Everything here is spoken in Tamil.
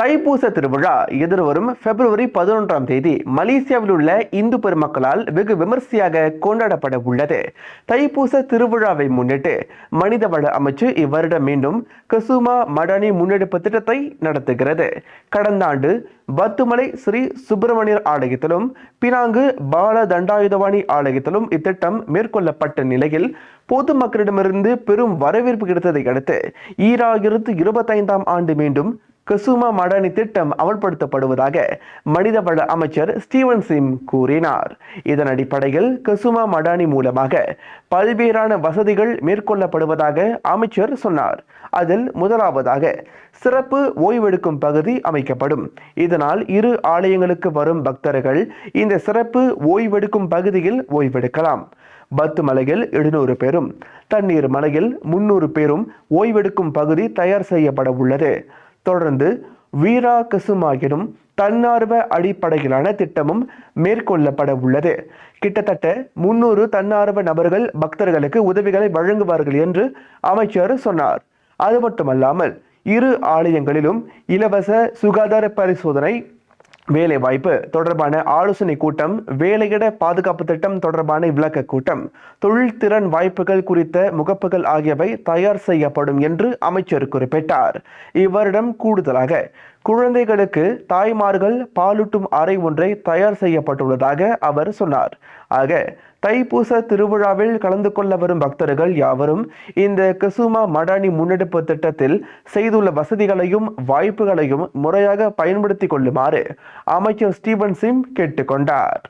தைப்பூச திருவிழா எதிர்வரும் பிப்ரவரி பதினொன்றாம் தேதி மலேசியாவில் உள்ள இந்து பெருமக்களால் வெகு விமர்சையாக கொண்டாடப்பட உள்ளது. தைப்பூச திருவிழாவை முன்னிட்டு மனிதவள அமைச்சு இவ்வருடம் மீண்டும் கசுமா மடானி முன்னெடுப்பு திட்டத்தை நடத்துகிறது. கடந்த ஆண்டு பத்துமலை ஸ்ரீ சுப்பிரமணியர் ஆலயத்திலும் பினாங்கு பால தண்டாயுதவாணி ஆலயத்திலும் இத்திட்டம் மேற்கொள்ளப்பட்ட நிலையில் பொதுமக்களிடமிருந்து பெரும் வரவேற்பு கிடைத்ததை அடுத்து ஈராயிரத்து இருபத்தைந்தாம் ஆண்டு மீண்டும் கசுமா மடனி திட்டம் அமல்படுத்தப்படுவதாக மனிதவள அமைச்சர் ஸ்டீவன் சிம் கூறினார். இதன் அடிப்படையில் கசுமா மடானி மூலமாக பல்வேறான வசதிகள் மேற்கொள்ளப்படுவதாக அமைச்சர் சொன்னார். அதில் முதலாவதாக சிறப்பு ஓய்வெடுக்கும் பகுதி அமைக்கப்படும். இதனால் இரு ஆலயங்களுக்கு வரும் பக்தர்கள் இந்த சிறப்பு ஓய்வெடுக்கும் பகுதியில் ஓய்வெடுக்கலாம். பத்து மலையில் எழுநூறு பேரும் தண்ணீர் மலையில் முன்னூறு பேரும் ஓய்வெடுக்கும் பகுதி தயார் செய்யப்பட உள்ளது. தொடர்ந்து வீரா கசுமா தன்னார்வ அடிப்படையிலான திட்டமும் மேற்கொள்ளப்பட உள்ளது. கிட்டத்தட்ட முன்னூறு தன்னார்வ நபர்கள் பக்தர்களுக்கு உதவிகளை வழங்குவார்கள் என்று அமைச்சர் சொன்னார். அது மட்டுமல்லாமல் இரு ஆலயங்களிலும் இலவச சுகாதார பரிசோதனை வேலைவாய்ப்பு தொடர்பான ஆலோசனை கூட்டம் வேலையிட பாதுகாப்பு திட்டம் தொடர்பான விளக்க கூட்டம் தொழில்திறன் வாய்ப்புகள் குறித்த முகப்புகள் ஆகியவை தயார் செய்யப்படும் என்று அமைச்சர் குறிப்பிட்டார். இவ்வருடம் கூடுதலாக குழந்தைகளுக்கு தாய்மார்கள் பாலூட்டும் அறை ஒன்றை தயார் செய்யப்பட்டுள்ளதாக அவர் சொன்னார். ஆக தைப்பூச திருவிழாவில் கலந்து கொள்ள வரும் பக்தர்கள் யாவரும் இந்த கசுமா மடானி முன்னெடுப்பு திட்டத்தில் செய்துள்ள வசதிகளையும் வாய்ப்புகளையும் முறையாக பயன்படுத்திக் கொள்ளுமாறு அமைச்சர் ஸ்டீவன் சிம் கேட்டுக்கொண்டார்